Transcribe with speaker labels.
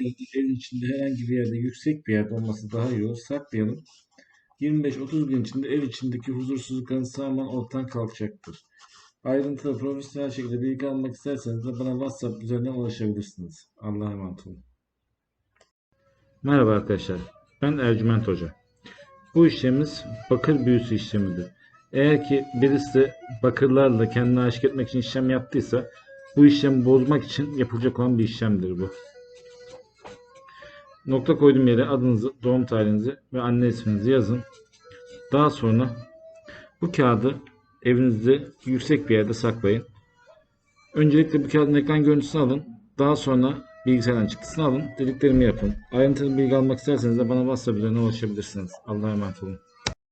Speaker 1: Evin içinde herhangi bir yerde yüksek bir yerde olması daha iyi olur. Saklayalım. 25-30 gün içinde ev içindeki huzursuzlukların tamamen ortadan kalkacaktır. Ayrıntılı profesyonel şekilde bilgi almak isterseniz de bana WhatsApp üzerinden ulaşabilirsiniz. Allah'a emanet olun. Merhaba arkadaşlar. Ben Ercüment Hoca. Bu işlemimiz bakır büyüsü işlemidir. Eğer ki birisi bakırlarla kendini aşık etmek için işlem yaptıysa bu işlemi bozmak için yapılacak olan bir işlemdir bu. Nokta koyduğum yere adınızı, doğum tarihinizi ve anne isminizi yazın. Daha sonra bu kağıdı evinizde yüksek bir yerde saklayın. Öncelikle bu kağıdın ekran görüntüsünü alın. Daha sonra bilgisayardan çıktısını alın. Dediklerimi yapın. Ayrıntılı bilgi almak isterseniz de bana WhatsApp ulaşabilirsiniz. Allah'a emanet olun.